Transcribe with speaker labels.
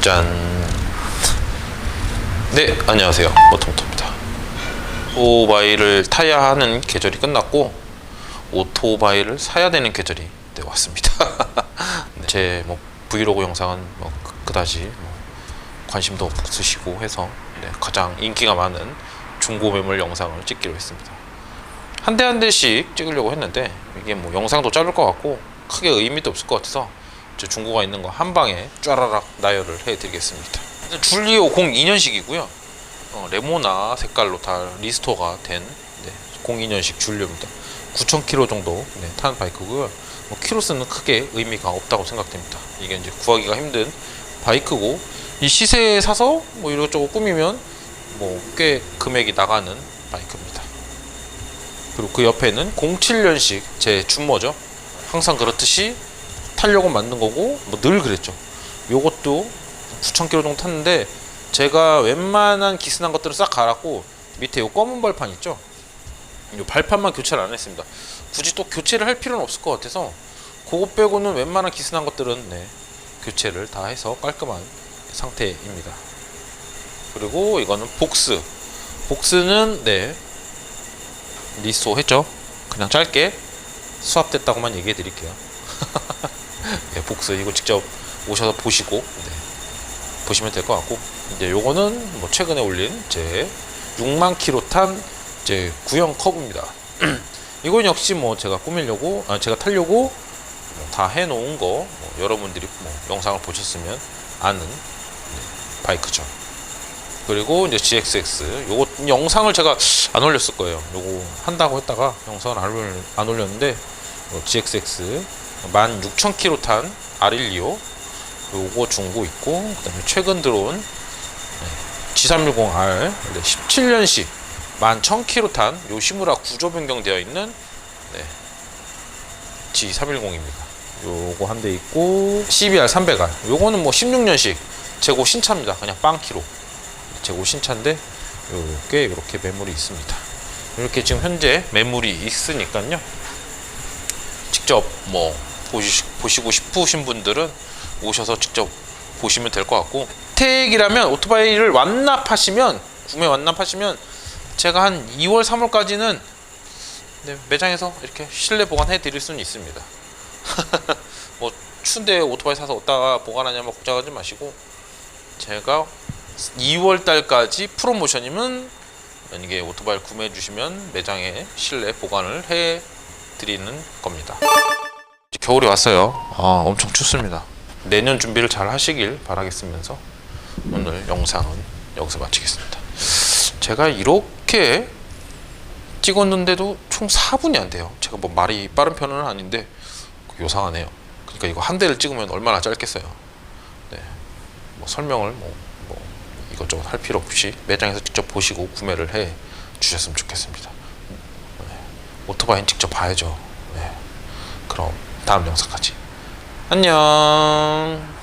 Speaker 1: 짠. 네, 안녕하세요. 모토모토입니다. 오토바이를 타야 하는 계절이 끝났고 오토바이를 사야 되는 계절이 네, 왔습니다. 네, 제뭐 브이로그 영상은 뭐 그- 그다지 뭐 관심도 없으시고 해서 네, 가장 인기가 많은 중고 매물 영상을 찍기로 했습니다. 한 대 한 대씩 찍으려고 했는데 이게 뭐 영상도 짧을 것 같고 크게 의미도 없을 것 같아서 저 중고가 있는 거 한 방에 쫘라락 나열을 해드리겠습니다. 줄리오 02년식이고요. 어, 레모나 색깔로 다 리스토어가 된 네, 02년식 줄리오입니다. 9,000km 정도 네, 타는 바이크고요. 뭐 키로수는 크게 의미가 없다고 생각됩니다. 이게 이제 구하기가 힘든 바이크고 이 시세에 사서 뭐 이것저것 꾸미면 뭐 꽤 금액이 나가는 바이크입니다. 그리고 그 옆에는 07년식 제 준모죠. 항상 그렇듯이 타려고 만든 거고 뭐 늘 그랬죠. 요것도 9,000km 정도 탔는데 제가 웬만한 기스난 것들을 싹 갈았고 밑에 요 검은 발판 있죠. 요 발판만 교체를 안 했습니다. 굳이 또 교체를 할 필요는 없을 것 같아서 그거 빼고는 웬만한 기스난 것들은 네, 교체를 다 해서 깔끔한 상태입니다. 그리고 이거는 복스. 복스는 네 리스토 했죠. 그냥 짧게 수압됐다고만 얘기해 드릴게요. 네, 복스 이거 직접 오셔서 보시고 네, 보시면 될 것 같고 이제 요거는 뭐 최근에 올린 제 6만 킬로 탄 이제 구형 컵입니다. 이건 역시 뭐 제가 꾸미려고 아, 제가 타려고 뭐다 해놓은 거 뭐 여러분들이 뭐 영상을 보셨으면 아는 네, 바이크죠. 그리고 이제 GXX 요거 영상을 제가 안 올렸을 거예요. 요거 한다고 했다가 영상을 안, 올려- 안 올렸는데 요 GXX 16,000km 탄 R125 요거 중고 있고 그 다음에 최근 들어온 네, G310R 17년식 11,000km 탄 요시무라 구조 변경되어 있는 네, G310입니다. 요거 한 대 있고 CBR 300R 요거는 뭐 16년식 재고 신차입니다. 그냥 빵키로 재고 신차인데 요게 이렇게 매물이 있습니다. 이렇게 지금 현재 매물이 있으니까요. 직접 뭐 보시, 보시고 싶으신 분들은 오셔서 직접 보시면 될 것 같고 택이라면 오토바이를 완납하시면 구매 완납하시면 제가 한 2월 3월까지는 네, 매장에서 이렇게 실내 보관해 드릴 수는 있습니다. 뭐 추운데 오토바이 사서 어디다가 보관하냐면 걱정하지 마시고 제가 2월 달까지 프로모션이면 만약에 오토바이를 구매해 주시면 매장에 실내 보관을 해 드리는 겁니다. 겨울이 왔어요. 아, 엄청 춥습니다. 내년 준비를 잘 하시길 바라겠으면서 오늘 영상은 여기서 마치겠습니다. 제가 이렇게 찍었는데도 총 4분이 안 돼요. 제가 뭐 말이 빠른 편은 아닌데 요상하네요. 그러니까 이거 한 대를 찍으면 얼마나 짧겠어요. 네. 뭐 설명을 뭐, 뭐 이것저것 할 필요 없이 매장에서 직접 보시고 구매를 해 주셨으면 좋겠습니다. 네. 오토바이는 직접 봐야죠. 네. 그럼 다음 영상까지 안녕.